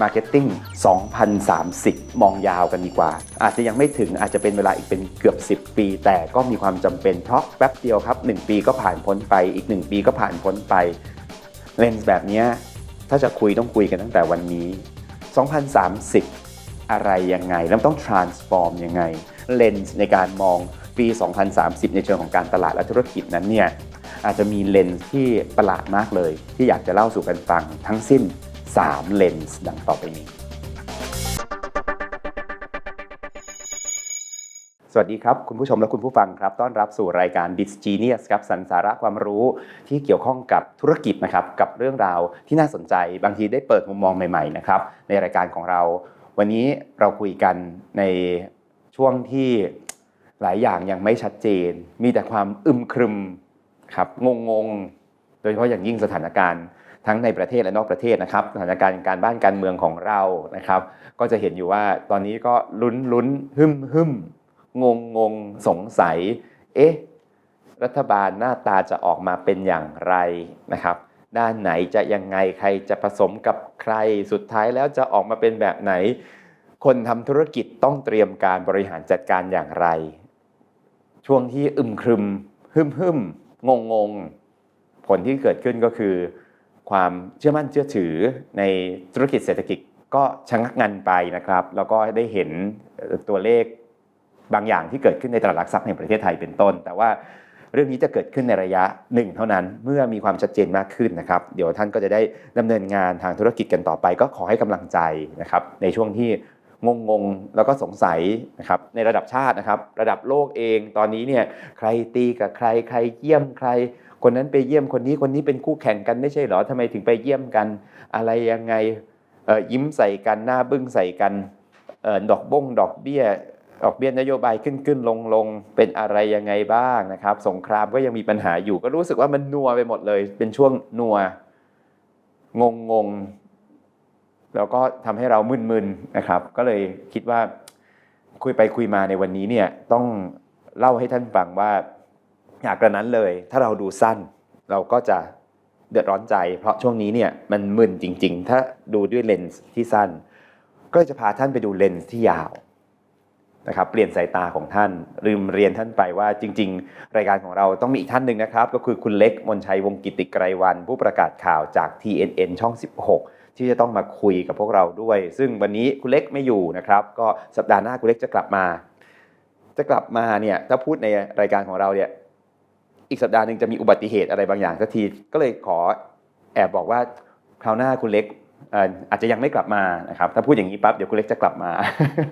Marketing 2030 มองยาวกันดีกว่า อาจจะยังไม่ถึงอาจจะเป็นเวลาอีกเป็นเกือบ 10 ปี แต่ก็มีความจำเป็นเพราะแป๊บเดียวครับ 1 ปีก็ผ่านพ้นไปอีก 1 ปีก็ผ่านพ้นไปเลนส์แบบนี้ถ้าจะคุยต้องคุยกันตั้งแต่วันนี้ 2030 อะไรยังไง แล้วต้อง transform ยังไงเลนส์ในการมองปี 2030 ในเชิงของการตลาดและธุรกิจนั้นเนี่ยอาจจะมีเลนส์ที่ประหลาดมากเลย ที่อยากจะเล่าสู่กันฟังทั้งสิ้น 3 เลนส์ดังต่อไปนี้ สวัสดีครับ คุณผู้ชมและคุณผู้ฟังครับ ต้อนรับสู่รายการ d i s Genius ครับสันสาระความรู้ที่เกี่ยวข้องกับธุรกิจนะครับ กับเรื่องราวที่น่าสนใจบางทีได้เปิดมุมมองใหม่ๆนะครับในรายการของเรา วันนี้เราคุยกันในช่วงที่หลายอย่างยังไม่ชัดเจน มีแต่ความอึมครึมครับงงๆโดยเฉพาะอย่างยิ่งสถานการณ์ ทั้งในประเทศและนอกประเทศนะครับสถานการณ์การบ้านการเมืองของเรานะครับ ก็จะเห็นอยู่ว่าตอนนี้ก็ลุ้นลุ้นหึมหึมงงงงสงสัย เอ๊ะรัฐบาลหน้าตาจะออกมาเป็นอย่างไรนะครับ ด้านไหนจะยังไงใครจะผสมกับใครสุดท้ายแล้วจะออกมาเป็นแบบไหน คนทำธุรกิจต้องเตรียมการบริหารจัดการอย่างไร ช่วงที่อึมครึมหึมหึมงงงผลที่เกิดขึ้นก็คือ ความเชื่อมั่นเชื่อถือในธุรกิจเศรษฐกิจก็ชะงักงันไปนะครับ แล้วก็ได้เห็นตัวเลขบางอย่างที่เกิดขึ้นในตลาดหลักทรัพย์แห่งประเทศไทยเป็นต้น แต่ว่าเรื่องนี้จะเกิดขึ้นในระยะหนึ่งเท่านั้นเมื่อมีความชัดเจนมากขึ้นนะครับ เดี๋ยวท่านก็จะได้ดำเนินงานทางธุรกิจกันต่อไป ก็ขอให้กำลังใจนะครับในช่วงที่งงๆแล้วก็สงสัยนะครับในระดับชาตินะครับ ระดับโลกเองตอนนี้เนี่ยใครตีกับใครใครเยี่ยมใคร คนนั้นไปเยี่ยมคนนี้คนนี้เป็นคู่แข่งกันไม่ใช่เหรอทำไมถึงไปเยี่ยมกัน อะไรยังไงยิ้มใส่กันหน้าบึ้งใส่กันออดอกบงดอกเบี้ยดอกเบี้ยนโยบายขึ้นขึ้นลงลงเป็นอะไรยังไงบ้างนะครับ สงครามก็ยังมีปัญหาอยู่ ก็รู้สึกว่ามันนัวไปหมดเลย เป็นช่วงนัวงงงงแล้วก็ทำให้เรามึนๆนะครับ ก็เลยคิดว่าคุยไปคุยมาในวันนี้เนี่ยต้องเล่าให้ท่านฟังว่า อยากกระนั้นเลย ถ้าเราดูสั้น เราก็จะเดือดร้อนใจ เพราะช่วงนี้เนี่ยมันมึนจริง ๆ ถ้าดูด้วยเลนส์ที่สั้น ก็จะพาท่านไปดูเลนส์ที่ยาวนะครับเปลี่ยนสายตาของท่านลืมเรียนท่านไปว่าจริง ๆ รายการของเราต้องมีอีกท่านหนึ่งนะครับ ก็คือคุณเล็กมนชัยวงศ์กิติไกรวัน ผู้ประกาศข่าวจาก TNN ช่อง 16 ที่จะต้องมาคุยกับพวกเราด้วย ซึ่งวันนี้คุณเล็กไม่อยู่นะครับ ก็สัปดาห์หน้าคุณเล็กจะกลับมา จะกลับมาเนี่ยถ้าพูดในรายการของเราเนี่ย อีกสัปดาห์หนึ่งจะมีอุบัติเหตุอะไรบางอย่างสักที ก็เลยขอแอบบอกว่าคราวหน้าคุณเล็กเอ่ออาจจะยังไม่กลับมานะครับถ้าพูดอย่างนี้ปั๊บเดี๋ยวคุณเล็กจะกลับมา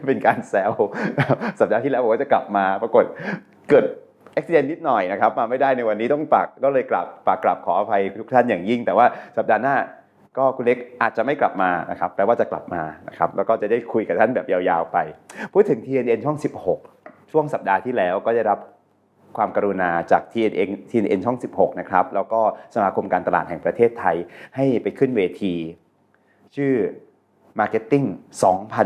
เป็นการแซวสัปดาห์ที่แล้วบอกว่าจะกลับมา ปรากฏเกิดอุบิเหตุนิดหน่อยนะครับมาไม่ได้ในวันนี้ต้องปากก็เลยกลับปากกลับขออภัยทุกท่านอย่างยิ่ง แต่ว่าสัปดาห์หน้าก็คุณเล็กอาจจะไม่กลับมานะครับแปลว่าจะกลับมานะครับแล้วก็จะได้คุยกับท่านแบบยาวๆไป พูดถึง TNN ช่อง 16 ช่วงสัปดาห์ที่แล้วก็ได้รับ ความกรุณาจาก TNN TNN ช่อง 16 นะครับ แล้วก็สมาคมการตลาดแห่งประเทศไทยให้ไปขึ้นเวที ชื่อ Marketing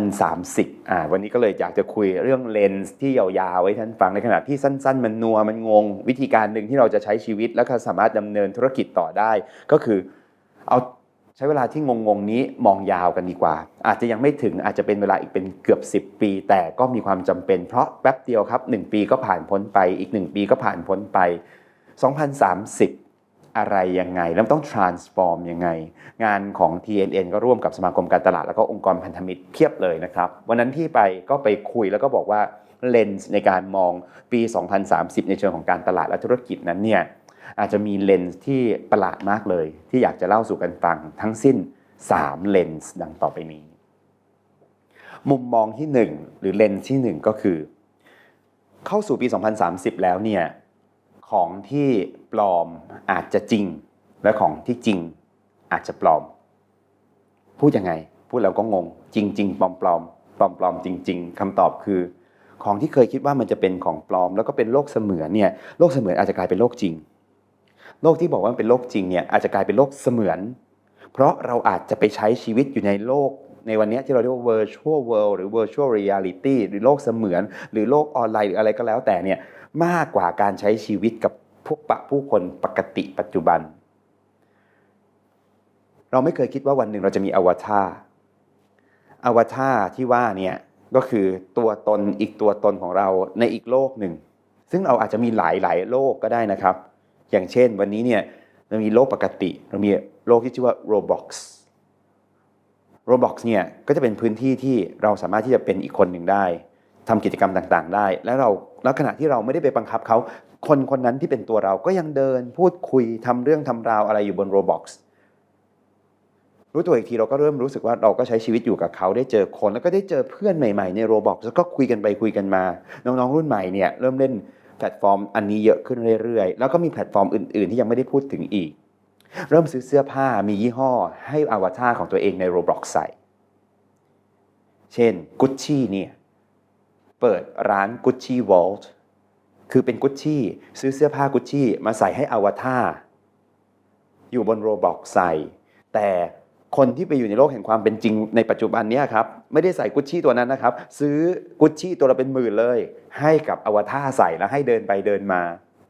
2030อ่าวันนี้ก็เลยอยากจะคุยเรื่องเลนส์ที่ยาวๆ ไว้ท่านฟังในขณะที่สั้นๆ มันนัวมันงง วิธีการหนึ่งที่เราจะใช้ชีวิต แล้วก็สามารถดำเนินธุรกิจต่อได้ ก็คือเอา ใช้เวลาที่งงๆนี้มองยาวกันดีกว่า อาจจะยังไม่ถึงอาจจะเป็นเวลาอีกเป็นเกือบ 10 ปี แต่ก็มีความจำเป็น เพราะแป๊บเดียวครับ 1 ปีก็ผ่านพ้นไปอีก 1 ปีก็ผ่านพ้นไป 2030 อะไรยังไง แล้วต้อง transform ยังไง งานของ TNN ก็ร่วมกับสมาคมการตลาด แล้วก็องค์กรพันธมิตรเพียบเลยนะครับ วันนั้นที่ไปก็ไปคุยแล้วก็บอกว่าเลนส์ในการมองปี 2030 ในเชิงของการตลาดและธุรกิจนั้นเนี่ย อาจจะมีเลนส์ที่ประหลาดมากเลย ที่อยากจะเล่าสู่กันฟังทั้งสิ้น 3 เลนส์ดังต่อไปนี้ มุมมองที่ 1 หรือเลนส์ที่ 1 ก็คือ เข้าสู่ปี 2030 แล้วเนี่ย ของที่ปลอมอาจจะจริง และของที่จริงอาจจะปลอม พูดยังไง พูดแล้วก็งง จริงจริงปลอมปลอมปลอมปลอมจริง ๆคำตอบคือของที่เคยคิดว่ามันจะเป็นของปลอม แล้วก็เป็นโลกเสมือนเนี่ยโลกเสมือนอาจจะกลายเป็นโลกจริง โลกที่บอกว่ามันเป็นโลกจริงเนี่ยอาจจะกลายเป็นโลกเสมือน เพราะเราอาจจะไปใช้ชีวิตอยู่ในโลก ในวันนี้ที่เราเรียกว่า virtual world หรือ virtual reality หรือโลกเสมือน หรือโลกออนไลน์หรืออะไรก็แล้วแต่เนี่ยมากกว่าการใช้ชีวิตกับพวกปะผู้คนปกติปัจจุบัน เราไม่เคยคิดว่าวันหนึ่งเราจะมีอวตารอวตารที่ว่าเนี่ยก็คือตัวตนอีกตัวตนของเราในอีกโลกหนึ่ง ซึ่งเราอาจจะมีหลายหลายๆโลกก็ได้นะครับ อย่างเช่นวันนี้เนี่ยเรามีโลกปกติ เรามีโลกที่ชื่อว่า Roblox Roblox เนี่ยก็จะเป็นพื้นที่ที่เราสามารถที่จะเป็นอีกคนหนึ่งได้ทำกิจกรรมต่างๆ ได้ และเราแล้วขณะที่เราไม่ได้ไปบังคับเขา คนคนนั้นที่เป็นตัวเราก็ยังเดินพูดคุยทำเรื่องทำราวอะไรอยู่บน Roblox รู้ตัวอีกทีเราก็เริ่มรู้สึกว่าเราก็ใช้ชีวิตอยู่กับเขาได้เจอคน แล้วก็ได้เจอเพื่อนใหม่ๆในโรบอกแล้วก็คุยกันไปคุยกันมา น้องๆรุ่นใหม่เนี่ยเริ่มเล่น ลตฟอร์มอันนี้เยอะขึ้นเรื่อยๆ แล้วก็มีแพลตฟอร์มอื่นๆ ที่ยังไม่ได้พูดถึงอีก เริ่มซื้อเสื้อผ้ามียี่ห้อให้อวตารของตัวเองใน Roblox ใส่ เช่น Gucci เนี่ย เปิดร้าน Gucci Vault คือเป็น Gucci ซื้อเสื้อผ้า Gucci มาใส่ให้อวตารอยู่บน Roblox ใส่ แต่คนที่ไปอยู่ในโลกแห่งความเป็นจริงในปัจจุบันเนี้ครับ ไม่ได้ใส่กุชชี่ตัวนั้นนะครับ ซื้อกุชชี่ตัวละเป็นหมื่นเลย ให้กับอวตารใส่แล้วให้เดินไปเดินมา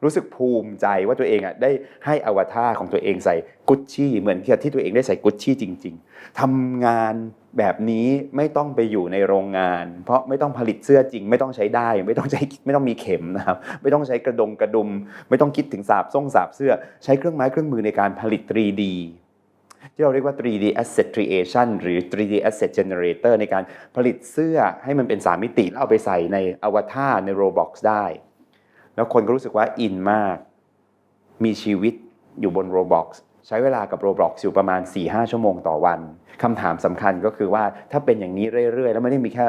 รู้สึกภูมิใจว่าตัวเองอะได้ให้อวตารของตัวเองใส่กุชชี่เหมือนที่ตัวเองได้ใส่กุชชี่จริง ๆทำงานแบบนี้ไม่ต้องไปอยู่ในโรงงาน เพราะไม่ต้องผลิตเสื้อจริง ไม่ต้องใช้ได้ ไม่ต้องใช้ไม่ต้องมีเข็มนะครับ ไม่ต้องใช้กระดงกระดุม ไม่ต้องคิดถึงสาบส่งสาบเสื้อ ใช้เครื่องไม้เครื่องมือในการผลิต 3D ที่เราเรียกว่า 3D asset creation หรือ 3D asset generator ในการผลิตเสื้อให้มันเป็น 3 มิติ แล้วเอาไปใส่ในอวตารใน Roblox ได้ แล้วคนก็รู้สึกว่าอินมาก มีชีวิตอยู่บน Roblox ใช้เวลากับ Roblox อยู่ประมาณ 4-5 ชั่วโมงต่อวันคำถามสำคัญก็คือว่าถ้าเป็นอย่างนี้เรื่อย ๆ แล้วไม่ได้มีแค่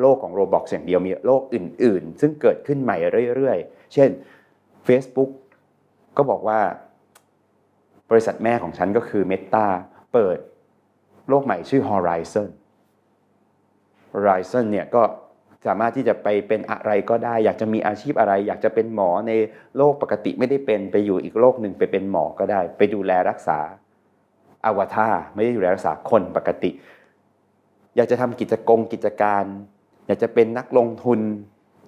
โลกของ Roblox อย่างเดียวมีโลกอื่น ๆ ซึ่งเกิดขึ้นใหม่เรื่อย ๆ เช่น Facebook ก็บอกว่า บริษัทแม่ของฉันก็คือ Meta เปิดโลกใหม่ชื่อ Horizon Horizon เนี่ยก็สามารถที่จะไปเป็นอะไรก็ได้ อยากจะมีอาชีพอะไร อยากจะเป็นหมอในโลกปกติไม่ได้เป็นไปอยู่อีกโลกหนึ่งไปเป็นหมอก็ได้ ไปดูแลรักษาอวตารไม่ได้ดูแลรักษาคนปกติ อยากจะทำกิจกรรมกิจการ อยากจะเป็นนักลงทุน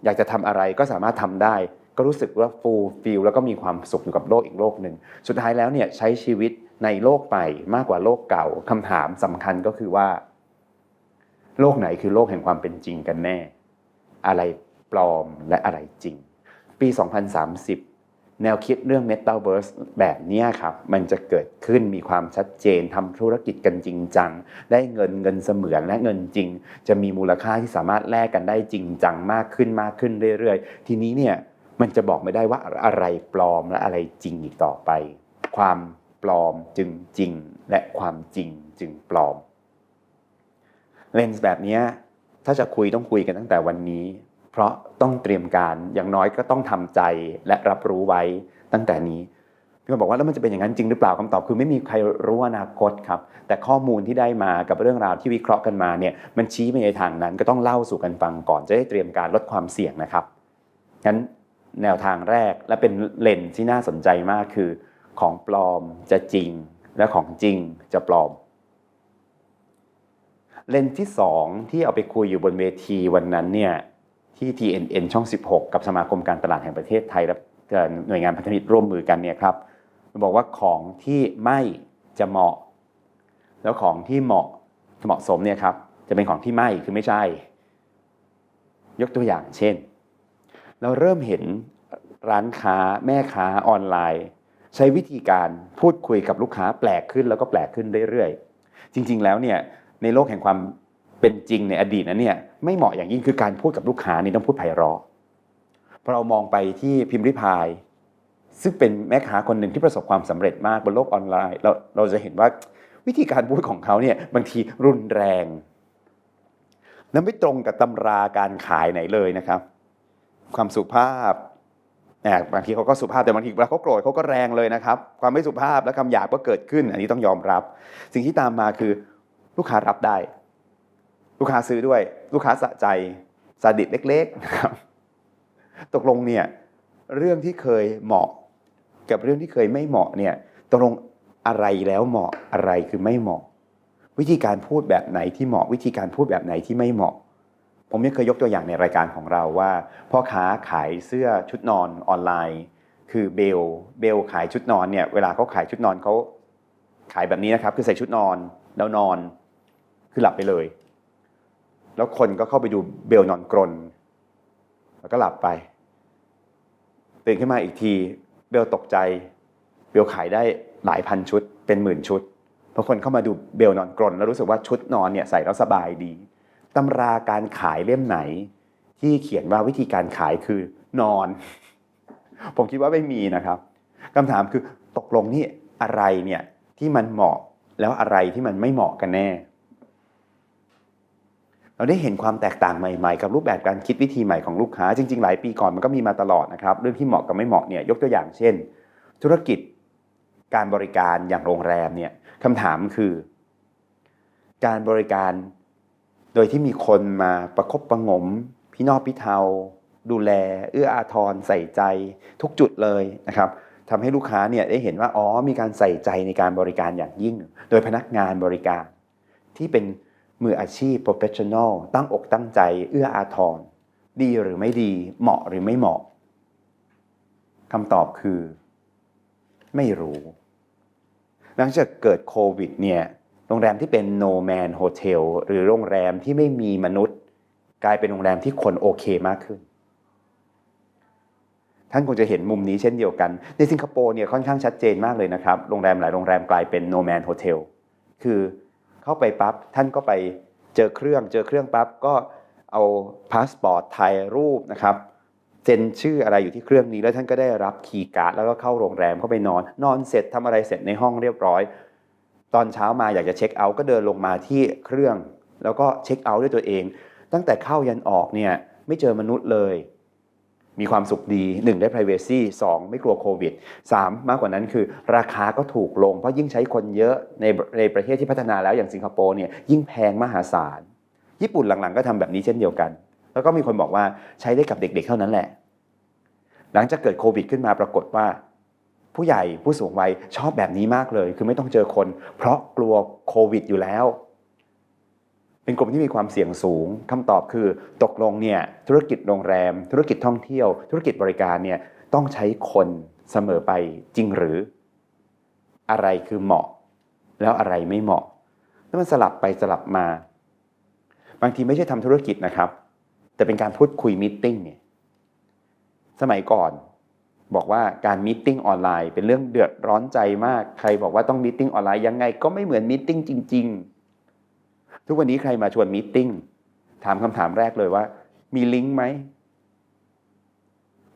อยากจะทำอะไรก็สามารถทำได้ ก็รู้สึกว่าฟูลฟิลแล้วก็มีความสุขอยู่กับโลกอีกโลกหนึ่งสุดท้ายแล้วเนี่ยใช้ชีวิตในโลกใหม่มากกว่าโลกเก่าคำถามสำคัญก็คือว่า โลกไหนคือโลกแห่งความเป็นจริงกันแน่ อะไรปลอมและอะไรจริง ปี 2030 แนวคิดเรื่อง Metaverse แบบนี้ครับ มันจะเกิดขึ้นมีความชัดเจนทำธุรกิจกันจริงจัง ได้เงินเงินเสมือนและเงินจริง จะมีมูลค่าที่สามารถแลกกันได้จริงจังมากขึ้นมากขึ้นเรื่อยๆ ทีนี้เนี่ย มันจะบอกไม่ได้ว่าอะไรปลอมและอะไรจริงอีกต่อไป ความปลอมจึงจริง และความจริงจึงปลอม เลนส์แบบนี้ถ้าจะคุยต้องคุยกันตั้งแต่วันนี้ เพราะต้องเตรียมการอย่างน้อยก็ต้องทำใจและรับรู้ไว้ตั้งแต่นี้พี่คนบอกว่าแล้วมันจะเป็นอย่างนั้นจริงหรือเปล่าคำตอบคือไม่มีใครรู้อนาคตครับ แต่ข้อมูลที่ได้มากับเรื่องราวที่วิเคราะห์กันมาเนี่ยมันชี้ไปในทางนั้นก็ต้องเล่าสู่กันฟังก่อนจะได้เตรียมการลดความเสี่ยงนะครับงั้น แนวทางแรกและเป็นเลนที่น่าสนใจมากคือ ของปลอมจะจริง และของจริงจะปลอม เลนที่2ที่เอาไปคุยอยู่บนเวทีวันนั้นเนี่ยที่ TNN ช่อง 16 กับสมาคมการตลาดแห่งประเทศไทยและหน่วยงานพันธมิตรร่วมมือกันเนี่ยครับบอกว่าของที่ไม่จะเหมาะ แล้วของที่เหมาะเหมาะสมเนี่ยครับจะเป็นของที่ไม่คือไม่ใช่ ยกตัวอย่างเช่น เราเริ่มเห็นร้านค้าแม่ค้าออนไลน์ ใช้วิธีการพูดคุยกับลูกค้าแปลกขึ้นแล้วก็แปลกขึ้นเรื่อยๆ จริง ๆ แล้วเนี่ยในโลกแห่งความเป็นจริงในอดีตนั้นเนี่ยไม่เหมาะอย่างยิ่งคือการพูดกับลูกค้านี่ต้องพูดไพเราะพอเรามองไปที่พิมพ์ริพาย ซึ่งเป็นแม่ค้าคนหนึ่งที่ประสบความสำเร็จมากบนโลกออนไลน์เราเราจะเห็นว่าวิธีการพูดของเขาเนี่ยบางทีรุนแรง และไม่ตรงกับตำราการขายไหนเลยนะครับ ความสุภาพเนี่ยบางทีเขาก็สุภาพแต่บางทีเวลาเขาโกรธเขาก็แรงเลยนะครับ ความไม่สุภาพและคำหยาบก็เกิดขึ้น อันนี้ต้องยอมรับ สิ่งที่ตามมาคือลูกค้ารับได้ ลูกค้าซื้อด้วย ลูกค้าสะใจซาดิสเล็กๆนะครับตกลงเนี่ยเรื่องที่เคยเหมาะ กับเรื่องที่เคยไม่เหมาะเนี่ยตกลงอะไรแล้วเหมาะอะไรคือไม่เหมาะ วิธีการพูดแบบไหนที่เหมาะ วิธีการพูดแบบไหนที่ไม่เหมาะ ผมยังเคยยกตัวอย่างในรายการของเราว่า พ่อค้าขายเสื้อชุดนอนออนไลน์ คือเบลเบลขายชุดนอนเนี่ยเวลาเขาขายชุดนอนเขาขายแบบนี้นะครับ คือใส่ชุดนอนแล้วนอนคือหลับไปเลย แล้วคนก็เข้าไปดูเบลนอนกรนแล้วก็หลับไป ตื่นขึ้นมาอีกที เบลตกใจ เบลขายได้หลายพันชุด เป็นหมื่นชุดเพราะคนเข้ามาดูเบลนอนกรนแล้วรู้สึกว่าชุดนอนเนี่ยใส่แล้วสบายดี ตำราการขายเล่มไหน ที่เขียนว่าวิธีการขายคือนอน ผมคิดว่าไม่มีนะครับคำถามคือตกลงนี่อะไรเนี่ยที่มันเหมาะแล้วอะไรที่มันไม่เหมาะกันแน่ เราได้เห็นความแตกต่างใหม่ๆ กับรูปแบบการคิดวิธีใหม่ของลูกค้า จริง ๆ หลายปีก่อนมันก็มีมาตลอดนะครับเรื่องที่เหมาะกับไม่เหมาะเนี่ยยกตัวอย่างเช่น ธุรกิจการบริการอย่างโรงแรมเนี่ยคำถามคือ การบริการ โดยที่มีคนมาประคบประงม พี่นอกพี่เทา ดูแล เอื้ออาทรใส่ใจทุกจุดเลยนะครับทำให้ลูกค้าเนี่ยได้เห็นว่าอ๋อมีการใส่ใจในการบริการอย่างยิ่ง โดยพนักงานบริการ ที่เป็นมืออาชีพ professional ตั้งอกตั้งใจ เอื้ออาทร ดีหรือไม่ดี เหมาะหรือไม่เหมาะคำตอบคือ ไม่รู้ หลังจากเกิดโควิดเนี่ย โรงแรมที่เป็น no man hotel หรือโรงแรมที่ไม่มีมนุษย์ กลายเป็นโรงแรมที่คนโอเคมากขึ้น ท่านคงจะเห็นมุมนี้เช่นเดียวกัน ในสิงคโปร์เนี่ยค่อนข้างชัดเจนมากเลยนะครับ โรงแรมหลายโรงแรมกลายเป็น no man hotel คือเข้าไปปั๊บท่านก็ไปเจอเครื่อง เจอเครื่องปั๊บก็เอาพาสปอร์ตถ่ายรูปนะครับเซ็นชื่ออะไรอยู่ที่เครื่องนี้แล้วท่านก็ได้รับคีย์การ์ดแล้วก็เข้าโรงแรมเข้าไปนอน นอนเสร็จทำอะไรเสร็จในห้องเรียบร้อย ตอนเช้ามาอยากจะเช็คเอาท์ก็เดินลงมาที่เครื่อง แล้วก็เช็คเอาท์ด้วยตัวเอง ตั้งแต่เข้ายันออกเนี่ยไม่เจอมนุษย์เลย มีความสุขดี 1 ได้ privacy 2 ไม่กลัวโควิด 3 มากกว่านั้นคือ ราคาก็ถูกลง เพราะยิ่งใช้คนเยอะในในประเทศที่พัฒนาแล้วอย่างสิงคโปร์เนี่ยยิ่งแพงมหาศาล ญี่ปุ่นหลังๆ ก็ทำแบบนี้เช่นเดียวกัน แล้วก็มีคนบอกว่าใช้ได้กับเด็กๆเท่านั้นแหละ หลังจากเกิดโควิดขึ้นมาปรากฏว่า ผู้ใหญ่ผู้สูงวัยชอบแบบนี้มากเลย คือไม่ต้องเจอคน เพราะกลัวโควิดอยู่แล้ว เป็นกลุ่มที่มีความเสี่ยงสูงคำตอบคือตกลงเนี่ยธุรกิจโรงแรม ธุรกิจท่องเที่ยว ธุรกิจบริการเนี่ยต้องใช้คนเสมอไปจริงหรือ อะไรคือเหมาะ แล้วอะไรไม่เหมาะแล้วมันสลับไปสลับมา บางทีไม่ใช่ทำธุรกิจนะครับ แต่เป็นการพูดคุยมิ팅เนี่ยสมัยก่อน บอกว่าการมิ팅ออนไลน์ เป็นเรื่องเดือดร้อนใจมาก ใครบอกว่าต้องมิ팅ออนไลน์ยังไง ก็ไม่เหมือนมิ팅จริง ๆ ทุกวันนี้ใครมาชวนมิ팅ถามคำถามแรกเลยว่า มีลิงก์ไหม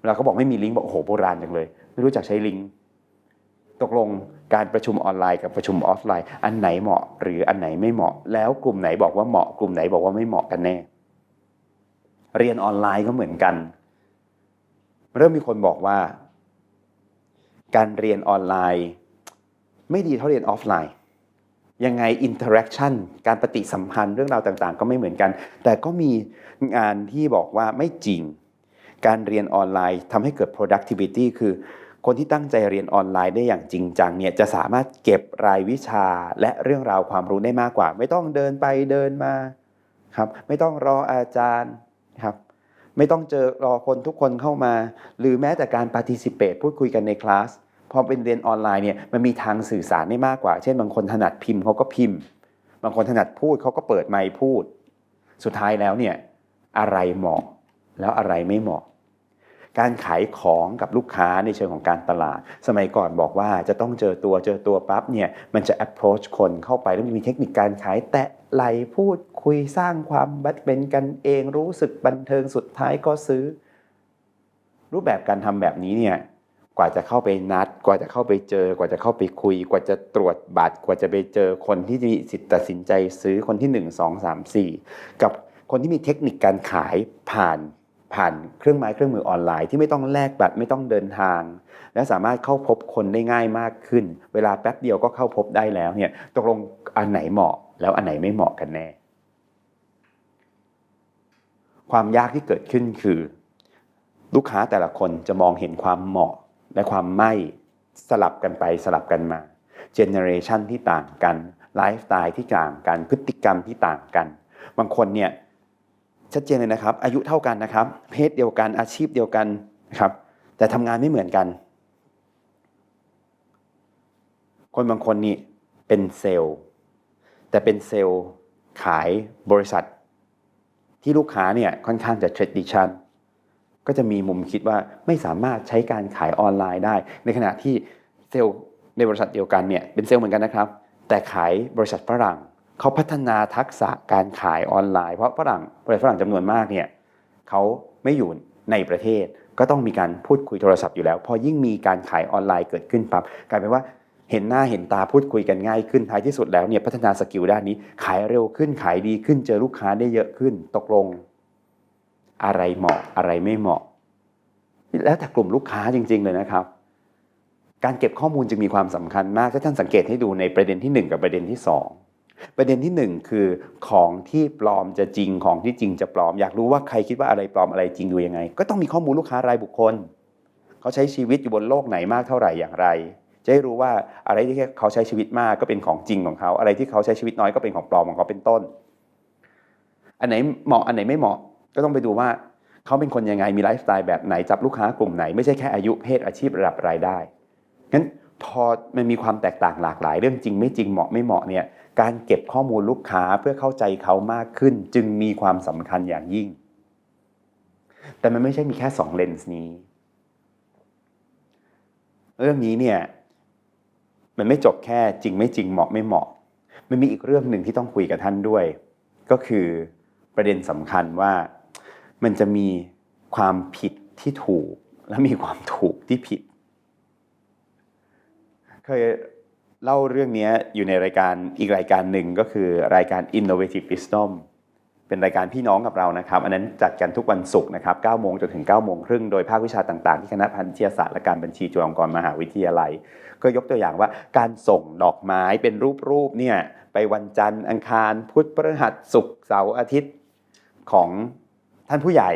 เราก็บอกไม่มีลิงก์บอกโอ้โหโบราณจังเลย ไม่รู้จักใช้ลิงก์ตกลงการประชุมออนไลน์กับประชุมออฟไลน์ อันไหนเหมาะหรืออันไหนไม่เหมาะ แล้วกลุ่มไหนบอกว่าเหมาะกลุ่มไหนบอกว่าไม่เหมาะกันแน่ เรียนออนไลน์ก็เหมือนกัน เริ่มมีคนบอกว่า การเรียนออนไลน์ ไม่ดีเท่าเรียนออฟไลน์ ยังไงอินเทอร์แอคชั่นการปฏิสัมพันธ์เรื่องราวต่างๆ ก็ไม่เหมือนกัน แต่ก็มีงานที่บอกว่าไม่จริง การเรียนออนไลน์ทำให้เกิด productivity คือคนที่ตั้งใจเรียนออนไลน์ได้อย่างจริงจังเนี่ยจะสามารถเก็บรายวิชาและเรื่องราวความรู้ได้มากกว่า ไม่ต้องเดินไปเดินมาครับ ไม่ต้องรออาจารย์ครับ ไม่ต้องเจอรอคนทุกคนเข้ามา หรือแม้แต่การปฏิสิเปตพูดคุยกันในคลาสพอเป็นเรียนออนไลน์เนี่ยมันมีทางสื่อสารได้มากกว่า เช่น บางคนถนัดพิมพ์เขาก็พิมพ์ บางคนถนัดพูดเขาก็เปิดไมค์พูด สุดท้ายแล้วเนี่ยอะไรเหมาะแล้วอะไรไม่เหมาะ การขายของกับลูกค้าในเชิงของการตลาด สมัยก่อนบอกว่าจะต้องเจอตัวเจอตัวปั๊บเนี่ยมันจะ approach คนเข้าไปแล้วมีเทคนิคการขายแตะไหลพูดคุยสร้างความบัดเป็นกันเองรู้สึกบันเทิงสุดท้ายก็ซื้อ รูปแบบการทำแบบนี้เนี่ยกว่าจะเข้าไปนัด กว่าจะเข้าไปเจอ กว่าจะเข้าไปคุย กว่าจะตรวจบัตร กว่าจะไปเจอคนที่มีสิทธิ์ตัดสินใจซื้อคนที่ 1 2 3 4 กับคนที่มีเทคนิคการขายผ่าน ผ่านเครื่องไม้เครื่องมือออนไลน์ที่ไม่ต้องแลกบัตรไม่ต้องเดินทาง และสามารถเข้าพบคนได้ง่ายมากขึ้น เวลาแป๊บเดียวก็เข้าพบได้แล้วเนี่ยตกลงอันไหนเหมาะ แล้วอันไหนไม่เหมาะกันแน่ ความยากที่เกิดขึ้นคือ ลูกค้าแต่ละคนจะมองเห็นความเหมาะและความไม่สลับกันไปสลับกันมาเจเนอเรชันที่ต่างกันไลฟ์สไตล์ที่ต่างกันพฤติกรรมที่ต่างกัน บางคนเนี่ย ชัดเจนเลยนะครับ อายุเท่ากันนะครับ เพศเดียวกันอาชีพเดียวกันนะครับ แต่ทำงานไม่เหมือนกัน คนบางคนนี่เป็นเซลล์ แต่เป็นเซลล์ขายบริษัท ที่ลูกค้าเนี่ยค่อนข้างจะ tradition ก็จะมีมุมคิดว่าไม่สามารถใช้การขายออนไลน์ได้ ในขณะที่เซลล์ในบริษัทเดียวกันเนี่ยเป็นเซลล์เหมือนกันนะครับ แต่ขายบริษัทฝรั่ง เขาพัฒนาทักษะการขายออนไลน์เพราะฝรั่งบริษัทฝรั่งจำนวนมากเนี่ยเขาไม่อยู่ในประเทศก็ต้องมีการพูดคุยโทรศัพท์อยู่แล้ว พอยิ่งมีการขายออนไลน์เกิดขึ้นปั๊บกลายเป็นว่าเห็นหน้าเห็นตาพูดคุยกันง่ายขึ้นท้ายที่สุดแล้วเนี่ยพัฒนาสกิลด้านนี้ ขายเร็วขึ้นขายดีขึ้นเจอลูกค้าได้เยอะขึ้น ตกลง อะไรเหมาะอะไรไม่เหมาะ แล้วแต่กลุ่มลูกค้าจริง ๆ เลยนะครับ การเก็บข้อมูลจึงมีความสำคัญมากถ้าท่านสังเกตให้ดูในประเด็นที่ 1 กับประเด็นที่ 2 ประเด็นที่ 1 คือของที่ปลอมจะจริงของที่จริงจะปลอม อยากรู้ว่าใครคิดว่าอะไรปลอมอะไรจริงดูยังไง ก็ต้องมีข้อมูลลูกค้ารายบุคคล เขาใช้ชีวิตอยู่บนโลกไหนมากเท่าไหร่อย่างไร จะได้รู้ว่าอะไรที่เขาใช้ชีวิตมากก็เป็นของจริงของเขา อะไรที่เขาใช้ชีวิตน้อยก็เป็นของปลอมของเขาเป็นต้น อันไหนเหมาะอันไหนไม่เหมาะ ก็ต้องไปดูว่าเขาเป็นคนยังไงมีไลฟ์สไตล์แบบไหนจับลูกค้ากลุ่มไหนไม่ใช่แค่อายุเพศอาชีพระดับรายได้งั้นพอมันมีความแตกต่างหลากหลาย เรื่องจริงไม่จริงเหมาะไม่เหมาะเนี่ย การเก็บข้อมูลลูกค้าเพื่อเข้าใจเขามากขึ้น จึงมีความสำคัญอย่างยิ่ง แต่มันไม่ใช่มีแค่สองเลนส์นี้ เรื่องนี้เนี่ยมันไม่จบแค่จริงไม่จริงเหมาะไม่เหมาะ มันมีอีกเรื่องหนึ่งที่ต้องคุยกับท่านด้วย ก็คือประเด็นสำคัญว่ามันจะมีความผิดที่ถูกและมีความถูกที่ผิด เคย เล่าเรื่องนี้อยู่ในรายการอีกรายการหนึ่งก็คือรายการ Innovative Wisdom เป็นรายการพี่น้องกับเรานะครับ อันนั้นจัดกันทุกวันศุกร์นะครับ9โมงจนถึง9โมงครึ่งโดยภาควิชาต่างๆ ที่คณะพันธุศาสตร์และการบัญชีจุฬาลงกรณ์มหาวิทยาลัย ก็ยกตัวอย่างว่าการส่งดอกไม้เป็นรูปๆเนี่ยไปวันจันทร์อังคาร พุธพฤหัสศุกร์เสาร์อาทิตย์ของท่านผู้ใหญ่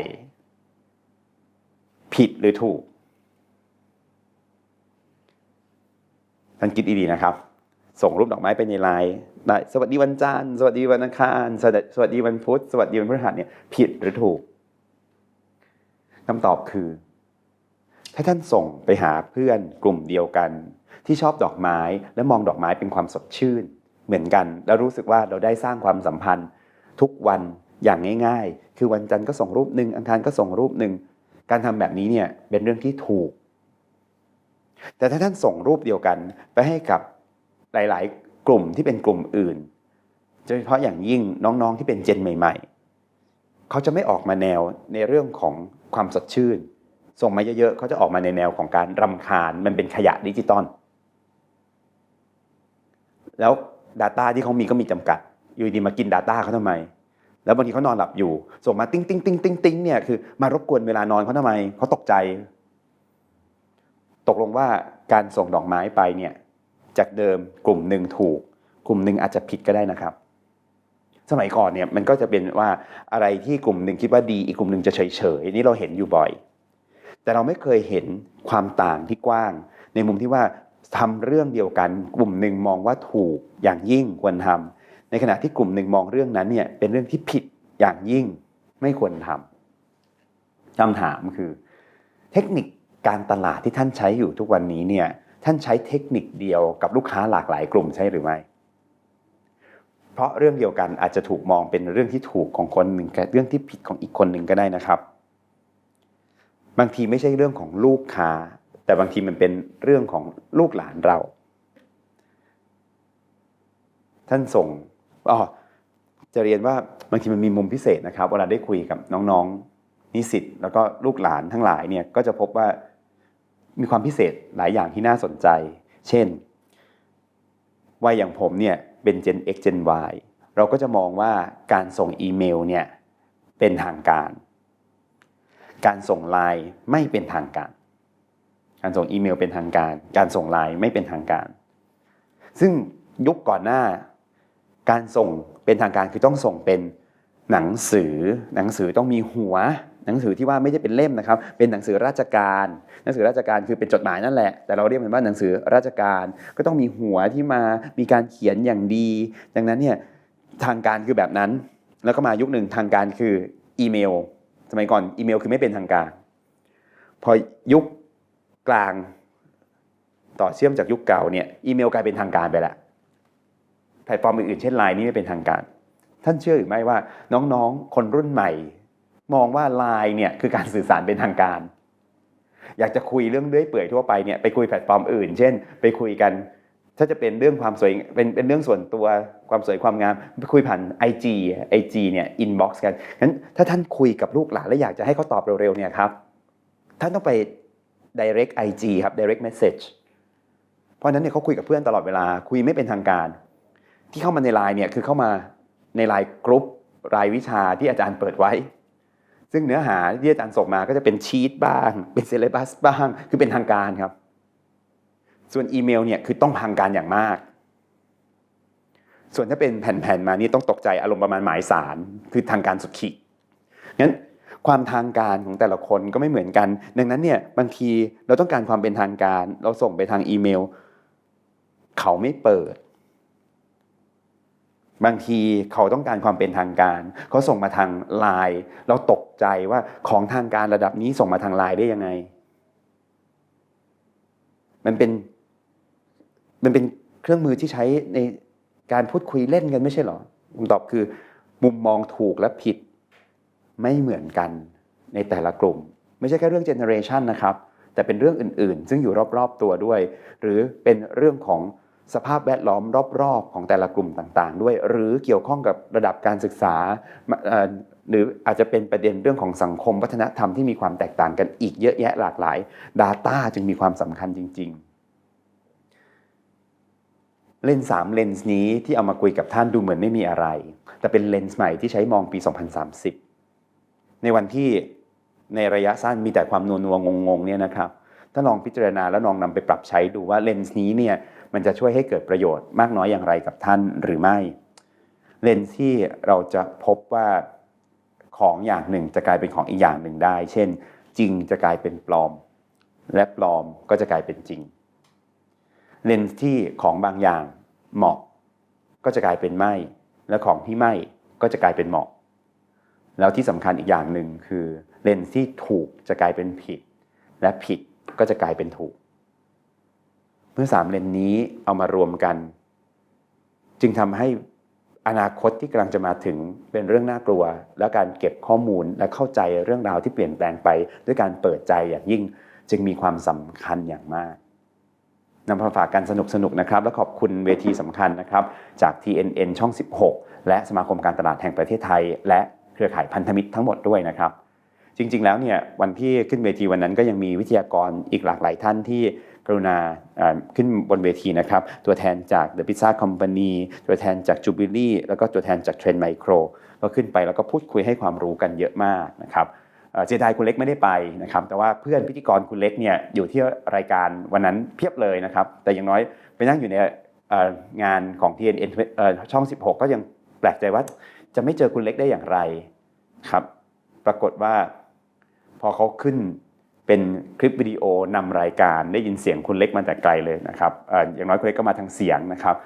ผิดหรือถูก ท่านคิดดีๆนะครับ ส่งรูปดอกไม้ไปในไลน์ได้สวัสดีวันจันทร์สวัสดีวันอังคารสวัสดีวันพุธสวัสดีวันพฤหัสเนี่ยผิดหรือถูกคำตอบคือ ถ้าท่านส่งไปหาเพื่อนกลุ่มเดียวกัน ที่ชอบดอกไม้และมองดอกไม้เป็นความสดชื่น เหมือนกัน แล้วรู้สึกว่าเราได้สร้างความสัมพันธ์ ทุกวันอย่างง่าย ๆ คือวันจันทร์ก็ส่งรูปหนึ่งอังคารก็ส่งรูปหนึ่งการทำแบบนี้เนี่ยเป็นเรื่องที่ถูก แต่ถ้าท่านส่งรูปเดียวกันไปให้กับหลาย ๆ กลุ่มที่เป็นกลุ่มอื่นโดยเฉพาะอย่างยิ่งน้อง ๆ ที่เป็นเจนใหม่ ๆ เขาจะไม่ออกมาแนวในเรื่องของความสดชื่น ส่งมาเยอะ ๆ เขาจะออกมาในแนวของการรำคาญมันเป็นขยะดิจิตอลแล้ว Data ที่เขามีก็มีจำกัด อยู่ดีมากิน Data เขาทำไม แล้วบางทีเขานอนหลับอยู่ ส่งมาติ้งติ้งติ้งติ้งติ้งเนี่ยคือมารบกวนเวลานอนเขาทำไมเขาตกใจ ตกลงว่าการส่งดอกไม้ไปเนี่ยจากเดิมกลุ่มหนึ่งถูก กลุ่มหนึ่งอาจจะผิดก็ได้นะครับ สมัยก่อนเนี่ยมันก็จะเป็นว่าอะไรที่กลุ่มหนึ่งคิดว่าดีอีกกลุ่มหนึ่งจะเฉยเฉยๆนี่เราเห็นอยู่บ่อย แต่เราไม่เคยเห็นความต่างที่กว้าง ในมุมที่ว่าทำเรื่องเดียวกัน กลุ่มหนึ่งมองว่าถูกอย่างยิ่งควรทำในขณะที่กลุ่มหนึ่งมองเรื่องนั้นเนี่ยเป็นเรื่องที่ผิดอย่างยิ่งไม่ควรทำคำถามคือ เทคนิค การตลาดที่ท่านใช้อยู่ทุกวันนี้เนี่ยท่านใช้เทคนิคเดียวกับลูกค้าหลากหลายกลุ่มใช่หรือไม่ เพราะเรื่องเดียวกันอาจจะถูกมองเป็นเรื่องที่ถูกของคนหนึ่งกับเรื่องที่ผิดของอีกคนหนึ่งก็ได้นะครับ บางทีไม่ใช่เรื่องของลูกค้า แต่บางทีมันเป็นเรื่องของลูกหลานเรา ท่านส่งอ๋อจะเรียนว่าบางทีมันมีมุมพิเศษนะครับ เวลาได้คุยกับน้องๆนิสิตแล้วก็ลูกหลานทั้งหลายเนี่ยก็จะพบว่า มีความพิเศษหลายอย่างที่น่าสนใจ เช่น วัยอย่างผมเนี่ยเป็น Gen X Gen Y เราก็จะมองว่าการส่งอีเมลเนี่ยเป็นทางการ การส่งไลน์ไม่เป็นทางการ การส่งอีเมลเป็นทางการ การส่งไลน์ไม่เป็นทางการ ซึ่งยุคก่อนหน้า การส่งเป็นทางการคือต้องส่งเป็นหนังสือ หนังสือต้องมีหัว หนังสือที่ว่าไม่ได้เป็นเล่มนะครับ เป็นหนังสือราชการ หนังสือราชการคือเป็นจดหมายนั่นแหละ แต่เราเรียกมันว่าหนังสือราชการ ก็ต้องมีหัวที่มา มีการเขียนอย่างดี ดังนั้นเนี่ยทางการคือแบบนั้น แล้วก็มายุคหนึ่งทางการคืออีเมล สมัยก่อนอีเมลคือไม่เป็นทางการ พอยุคกลางต่อเชื่อมจากยุคเก่าเนี่ยอีเมลกลายเป็นทางการไปแล้วแพลตฟอร์มอื่นๆเช่นไลน์นี่ไม่เป็นทางการ ท่านเชื่อหรือไม่ว่าน้องๆ คนรุ่นใหม่ มองว่าไลน์เนี่ยคือการสื่อสารเป็นทางการ อยากจะคุยเรื่องเรื่อยเปื่อยทั่วไปเนี่ยไปคุยแพลตฟอร์มอื่น เช่น ไปคุยกันถ้าจะเป็นเรื่องความสวยเป็นเป็นเรื่องส่วนตัวความสวยความงามไปคุยผ่าน IG IG เนี่ย inbox กันงั้นถ้าท่านคุยกับลูกหลานและอยากจะให้เขาตอบเร็วๆเนี่ยครับท่านต้องไป direct IG ครับ direct message เพราะฉะนั้นเนี่ยเขาคุยกับเพื่อนตลอดเวลาคุยไม่เป็นทางการ ที่เข้ามาในไลน์เนี่ยคือเข้ามาในไลน์กรุ๊ปรายวิชาที่อาจารย์เปิดไว้ ซึ่งเนื้อหาที่อาจารย์ส่งมาก็จะเป็นชีตบ้าง เป็นเซเลบัสบ้าง คือเป็นทางการครับ ส่วนอีเมลเนี่ยคือต้องทางการอย่างมาก ส่วนถ้าเป็นแผ่นๆมานี่ต้องตกใจอารมณ์ประมาณหมายสารคือทางการสุดขีดงั้นความทางการของแต่ละคนก็ไม่เหมือนกัน ดังนั้นเนี่ยบางทีเราต้องการความเป็นทางการ เราส่งไปทางอีเมล เขาไม่เปิด บางทีเขาต้องการความเป็นทางการเขาส่งมาทางไลน์เราตกใจว่าของทางการระดับนี้ส่งมาทางไลน์ได้ยังไง มันเป็นมันเป็นเครื่องมือที่ใช้ในการพูดคุยเล่นกันไม่ใช่หรอคำตอบคือ มุมมองถูกและผิดไม่เหมือนกันในแต่ละกลุ่ม ไม่ใช่แค่เรื่องเจเนอเรชันนะครับ แต่เป็นเรื่องอื่นๆ ซึ่งอยู่รอบๆตัวด้วย หรือเป็นเรื่องของ สภาพแวดล้อมรอบๆ ของแต่ละกลุ่มต่างๆ ด้วย หรือเกี่ยวข้องกับระดับการศึกษาหรืออาจจะเป็นประเด็นเรื่องของสังคมวัฒนธรรมที่มีความแตกต่างกันอีกเยอะแยะหลากหลาย Data จึงมีความสำคัญจริง ๆ เลนส์สามเลนส์นี้ที่เอามาคุยกับท่านดูเหมือนไม่มีอะไร แต่เป็นเลนส์ใหม่ที่ใช้มองปี 2030 ในวันที่ในระยะสั้นมีแต่ความนัวนัวงงงเนี่ยนะครับถ้าลองพิจารณาแล้วลองนำไปปรับใช้ดูว่าเลนส์นี้เนี่ย มันจะช่วยให้เกิดประโยชน์มากน้อยอย่างไรกับท่านหรือไม่เลนส์ที่เราจะพบว่าของอย่างหนึ่งจะกลายเป็นของอีกอย่างหนึ่งได้ เช่น จริงจะกลายเป็นปลอม และปลอมก็จะกลายเป็นจริง เลนส์ที่ของบางอย่างเหมาะ ก็จะกลายเป็นไม่ และของที่ไม่ก็จะกลายเป็นเหมาะ แล้วที่สำคัญอีกอย่างหนึ่งคือ เลนส์ที่ถูกจะกลายเป็นผิด และผิดก็จะกลายเป็นถูก เมื่อสามเลนนี้เอามารวมกัน จึงทำให้อนาคตที่กำลังจะมาถึงเป็นเรื่องน่ากลัว และการเก็บข้อมูลและเข้าใจเรื่องราวที่เปลี่ยนแปลงไป ด้วยการเปิดใจอย่างยิ่งจึงมีความสำคัญอย่างมากนำมาฝากกันสนุกๆนะครับ และขอบคุณเวทีสำคัญนะครับ จาก TNN ช่อง 16 และสมาคมการตลาดแห่งประเทศไทย และเครือข่ายพันธมิตรทั้งหมดด้วยนะครับ จริง ๆ แล้วเนี่ยวันที่ขึ้นเวทีวันนั้นก็ยังมีวิทยากรอีกหลากหลายท่านที่ กรุณาขึ้นบนเวทีนะครับ ตัวแทนจาก The Pizza Company ตัวแทนจาก Jubilee แล้วก็ตัวแทนจาก Trend Micro ก็ขึ้นไปแล้วก็พูดคุยให้ความรู้กันเยอะมากนะครับเอ่อเสียดายคุณเล็กไม่ได้ไปนะครับแต่ว่าเพื่อนพิธีกรคุณเล็กเนี่ยอยู่ที่รายการวันนั้นเพียบเลยนะครับ แต่อย่างน้อยไปนั่งอยู่ในงานของ TNN เอ่อช่อง 16 ก็ยังแปลกใจว่าจะไม่เจอคุณเล็กได้อย่างไรครับ ปรากฏว่าพอเขาขึ้น เป็นคลิปวิดีโอนำรายการ ได้ยินเสียงคุณเล็กมาแต่ไกลเลยนะครับอออย่างน้อยคุณเล็กก็มาทางเสียงนะครับ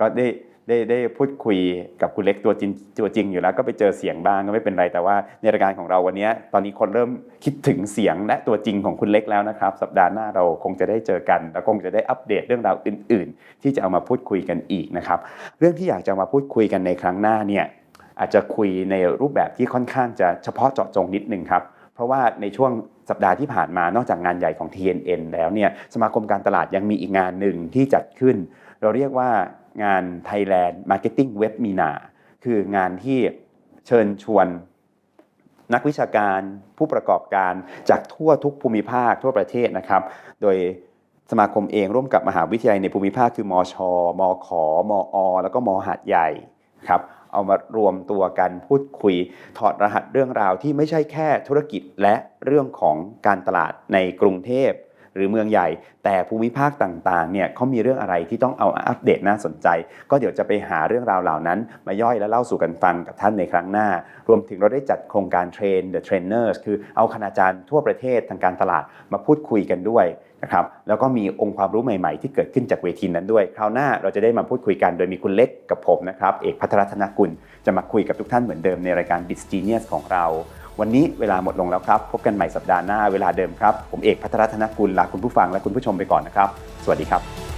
ก็ได้ได้ได้พูดคุยกับคุณเล็กตัวจริงตัวจริงอยู่แล้วก็ไปเจอเสียงบ้างก็ไม่เป็นไรแต่ว่าในรายการของเราวันนี้ตอนนี้คนเริ่มคิดถึงเสียงและตัวจริงของคุณเล็กแล้วนะครับ สัปดาห์หน้าเราคงจะได้เจอกัน แล้วคงจะได้อัปเดตเรื่องราวอื่น ๆ ที่จะเอามาพูดคุยกันอีกนะครับ เรื่องที่อยากจะมาพูดคุยกันในครั้งหน้าเนี่ยอาจจะคุยในรูปแบบที่ค่อนข้างจะเฉพาะเจาะจงนิดนึงครับเพราะว่าในช่วง สัปดาห์ที่ผ่านมานอกจากงานใหญ่ของ TNN แล้วเนี่ยสมาคมการตลาดยังมีอีกงานหนึ่งที่จัดขึ้น เราเรียกว่างาน Thailand Marketing Webinar คืองานที่เชิญชวนนักวิชาการผู้ประกอบการจากทั่วทุกภูมิภาคทั่วประเทศนะครับ โดยสมาคมเองร่วมกับมหาวิทยาลัยในภูมิภาคคือมอชอมอขอมออแล้วก็มอหาดใหญ่ครับ เอามารวมตัวกันพูดคุย ถอดรหัสเรื่องราวที่ไม่ใช่แค่ธุรกิจและเรื่องของการตลาดในกรุงเทพหรือเมืองใหญ่ แต่ภูมิภาคต่างๆเนี่ยเขามีเรื่องอะไรที่ต้องเอาอัปเดตน่าสนใจ ก็เดี๋ยวจะไปหาเรื่องราวเหล่านั้น มาย่อยและเล่าสู่กันฟังกับท่านในครั้งหน้า รวมถึงเราได้จัดโครงการเทรน The Trainers คือเอาคณาจารย์ทั่วประเทศทางการตลาดมาพูดคุยกันด้วย นะครับแล้วก็มีองค์ความรู้ใหม่ๆ ที่เกิดขึ้นจากเวทีนั้นด้วย คราวหน้าเราจะได้มาพูดคุยกันโดยมีคุณเล็กกับผมนะครับเอกพัทรรัตนกุลจะมาคุยกับทุกท่านเหมือนเดิมในรายการ b i z Genius ของเรา วันนี้เวลาหมดลงแล้วครับ พบกันใหม่สัปดาห์หน้าเวลาเดิมครับ ผมเอกพัทรรัตนกุลลาคุณผู้ฟังและคุณผู้ชมไปก่อนนะครับ สวัสดีครับ